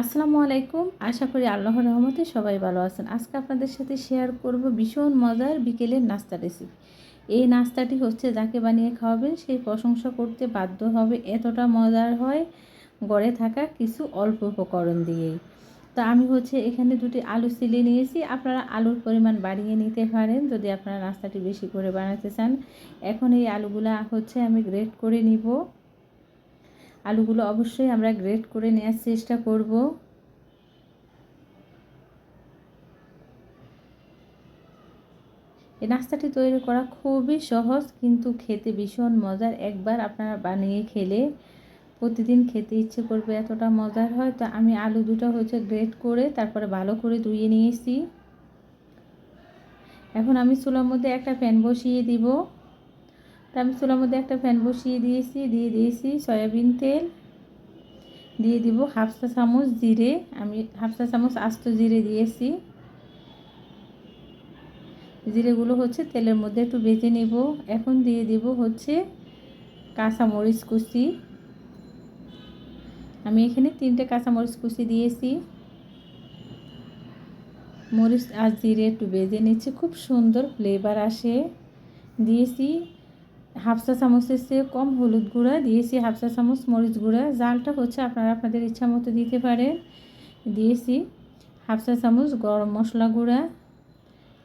আসসালামু আলাইকুম। আশা করি আল্লাহর রহমতে সবাই ভালো আছেন। আজকে আপনাদের সাথে শেয়ার করব ভীষণ মজার বিকেলের নাস্তা রেসিপি এই নাস্তাটি হচ্ছে যাকে বানিয়ে খাওয়াবেন সেই প্রশংসা করতে বাধ্য হবে, এতটা মজার হয় গড়ে থাকা কিছু অল্প উপকরণ দিয়েই। তো আমি হচ্ছে এখানে দুটি আলু সিলে নিয়েছি। আপনারা আলুর পরিমাণ বাড়িয়ে নিতে পারেন যদি আপনারা নাস্তাটি বেশি করে বানাতে চান। এখন এই আলুগুলা হচ্ছে আমি গ্রেট করে নিব। আলুগুলো অবশ্যই আমরা গ্রেট করে নেওয়ার চেষ্টা করব। এই নাস্তাটি তৈরি করা খুবই সহজ, কিন্তু খেতে ভীষণ মজার। একবার আপনারা বানিয়ে খেলে প্রতিদিন খেতে ইচ্ছে করবে এতটা মজার হয়। তো আমি আলু দুটো হচ্ছে গ্রেট করে তারপরে ভালো করে ধুয়ে নিয়েছি। এখন আমি চুলার মধ্যে একটা প্যান বসিয়ে দিব। তা আমি চুলার মধ্যে একটা ফ্যান বসিয়ে দিয়েছি, দিয়ে দিয়েছি সয়াবিন তেল। দিয়ে দিব হাফসা চামচ জিরে। আমি হাফসা চামচ আস্ত জিরে দিয়েছি। জিরেগুলো হচ্ছে তেলের মধ্যে একটু বেজে নেব। এখন দিয়ে দিব হচ্ছে কাঁচা মরিচ কুচি। আমি এখানে তিনটে কাঁচা মরিচ কুচি দিয়েছি। মরিচ আর জিরে একটু বেজে নিচ্ছি, খুব সুন্দর ফ্লেভার আসে। দিয়েছি হাফসা চামচের চেয়ে কম হলুদ গুঁড়া, দিয়েছি হাফসা চামচ মরিচ গুঁড়া। জালটা হচ্ছে আপনারা আপনাদের ইচ্ছা মতো দিতে পারেন। দিয়েছি হাফসা চামচ গরম মশলা গুঁড়া।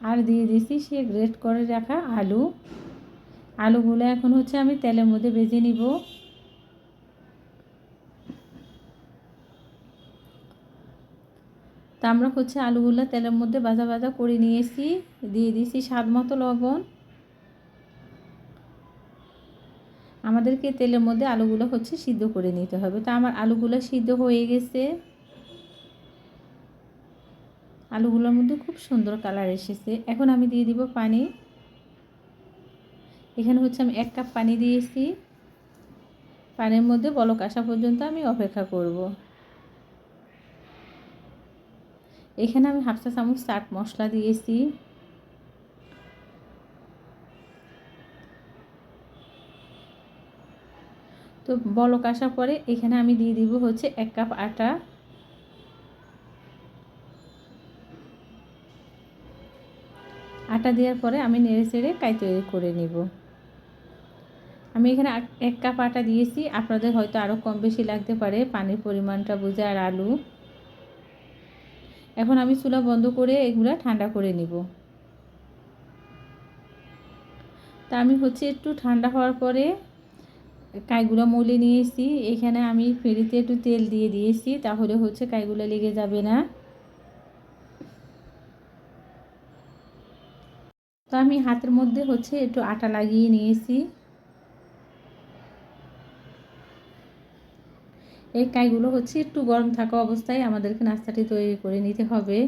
আর দিয়ে দিয়েছি সে গ্রেট করে রাখা আলু। আলুগুলো এখন হচ্ছে আমি তেলের মধ্যে ভেজে নিব। তা আমরা হচ্ছে আলুগুলো তেলের মধ্যে ভাজা ভাজা করে নিয়েছি। দিয়ে দিয়েছি স্বাদ মতো লবণ। আমাদেরকে তেলের মধ্যে আলুগুলো হচ্ছে সিদ্ধ করে নিতে হবে। তো আমার আলুগুলো সিদ্ধ হয়ে গেছে। আলুগুলোর মধ্যে খুব সুন্দর কালার এসেছে। এখন আমি দিয়ে দিব পানি। এখানে হচ্ছে আমি এক কাপ পানি দিয়েছি। পানির মধ্যে বলক আসা পর্যন্ত আমি অপেক্ষা করব। এখানে আমি হাফসা চামচ চাট মশলা দিয়েছি। তো বলক আসার পরে এখানে আমি দিয়ে দিব হচ্ছে এক কাপ আটা। আটা দেওয়ার পরে আমি নেড়ে চেড়ে কাই তৈরি করে নিব। আমি এখানে এক কাপ আটা দিয়েছি। আপনাদের হয়তো আরও কম বেশি লাগতে পারে, পানির পরিমাণটা বুঝে আর আলু। এখন আমি চুলা বন্ধ করে এগুলা ঠান্ডা করে নিব। তা আমি হচ্ছে একটু ঠান্ডা হওয়ার পরে কাইগুলো মলে নিয়েছি এখানে আমি ফেরিতে একটু তেল দিয়ে দিয়েছি, তাহলে হচ্ছে কাইগুলো লেগে যাবে না। তো আমি হাতের মধ্যে হচ্ছে একটু আটা লাগিয়ে নিয়েছি। এই কাইগুলো হচ্ছে একটু গরম থাকা অবস্থায় আমাদেরকে নাস্তাটি তৈরি করে নিতে হবে।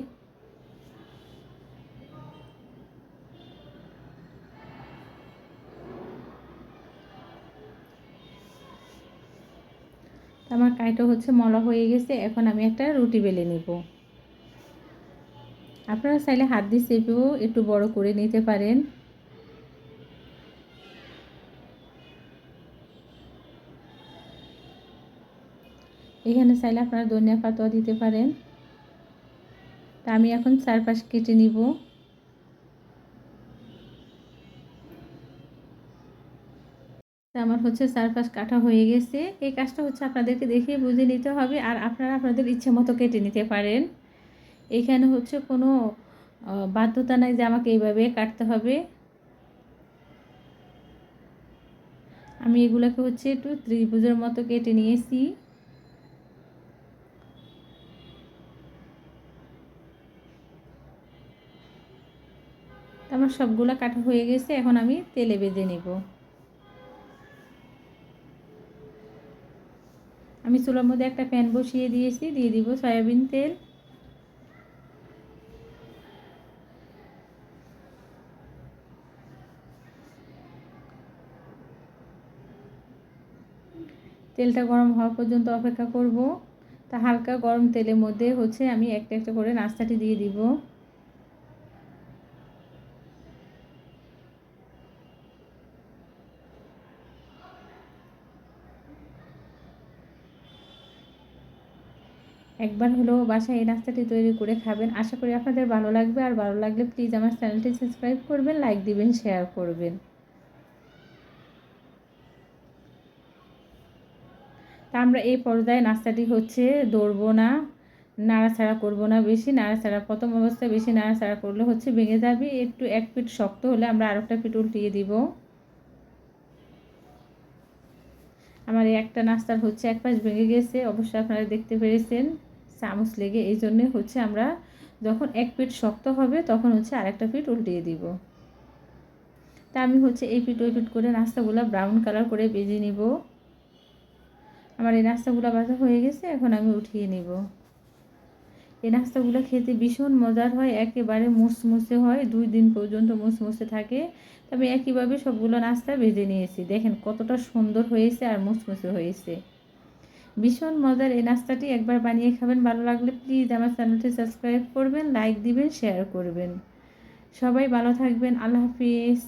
আমার কাইটা হচ্ছে মলা হয়ে গেছে, এখন আমি একটা রুটি বেলে নিব। আপনারা চাইলে হাত দিয়ে চেপেও একটু বড় করে নিতে পারেন। এখানে চাইলে আপনারা ধনিয়া পাতাও দিতে পারেন। তা আমি এখন চারপাশ কেটে নিব। আমার হচ্ছে চারপাশ কাটা হয়ে গেছে। এই কাজটা হচ্ছে আপনাদেরকে দেখে বুঝে নিতে হবে আর আপনারা আপনাদের ইচ্ছে মতো কেটে নিতে পারেন। এখানে হচ্ছে কোনো বাধ্যতা নাই যে আমাকে এইভাবে কাটতে হবে। আমি এগুলোকে হচ্ছে একটু ত্রিভুজের মতো কেটে নিয়েছি। আমার সবগুলো কাটা হয়ে গেছে, এখন আমি তেলে বেঁধে নেব। আমি চুলার মধ্যে একটা প্যান বসিয়ে দিয়েছি, দিয়ে দিব সয়াবিন তেল। তেলটা গরম হওয়া পর্যন্ত অপেক্ষা করব। তা হালকা গরম তেলের মধ্যে হচ্ছে আমি একটা একটা করে নাস্তাটি দিয়ে দিব। একবার হলেও বাসায় এই নাস্তাটি তৈরি করে খাবেন। আশা করি আপনাদের ভালো লাগবে। আর ভালো লাগলে প্লিজ আমার চ্যানেলটি সাবস্ক্রাইব করবেন লাইক দিবেন শেয়ার করবেন। তা আমরা এই পর্যায়ে নাস্তাটি হচ্ছে দৌড়বো না, নাড়াচাড়া করব না বেশি, নাড়াচাড়া প্রথম অবস্থায় বেশি নাড়াচাড়া করলে হচ্ছে ভেঙে যাবে। একটু এক পিট শক্ত হলে আমরা আরেকটা পিঠ উল্টিয়ে দিব। আমার এই একটা নাস্তার হচ্ছে এক পাশ ভেঙে গেছে, অবশ্যই আপনারা দেখতে পেরেছেন। চামচ লেগে এই জন্যে হচ্ছে আমরা যখন এক পিঠ শক্ত হবে তখন হচ্ছে আরেকটা পিঠ উল্টিয়ে দিব। তা আমি হচ্ছে এই পিঠ, ওই পিঠ করে নাস্তাগুলো ব্রাউন কালার করে বেজে নিব। আমার এই নাস্তাগুলো বাজা হয়ে গেছে, এখন আমি উঠিয়ে নিব। এই নাস্তাগুলো খেতে ভীষণ মজার হয়, একেবারে মুসমুসে হয়, দুই দিন পর্যন্ত মুসমুসে থাকে। তবে একইভাবে সবগুলো নাস্তা ভেজে নিয়েছি। দেখেন কতটা সুন্দর হয়েছে আর মুসমুসে হয়েছে। ভীষণ মজার এই নাস্তাটি একবার বানিয়ে খাবেন। ভালো লাগলে প্লিজ আমার চ্যানেলটি সাবস্ক্রাইব করবেন লাইক দিবেন শেয়ার করবেন। সবাই ভালো থাকবেন। আল্লাহ হাফিজ।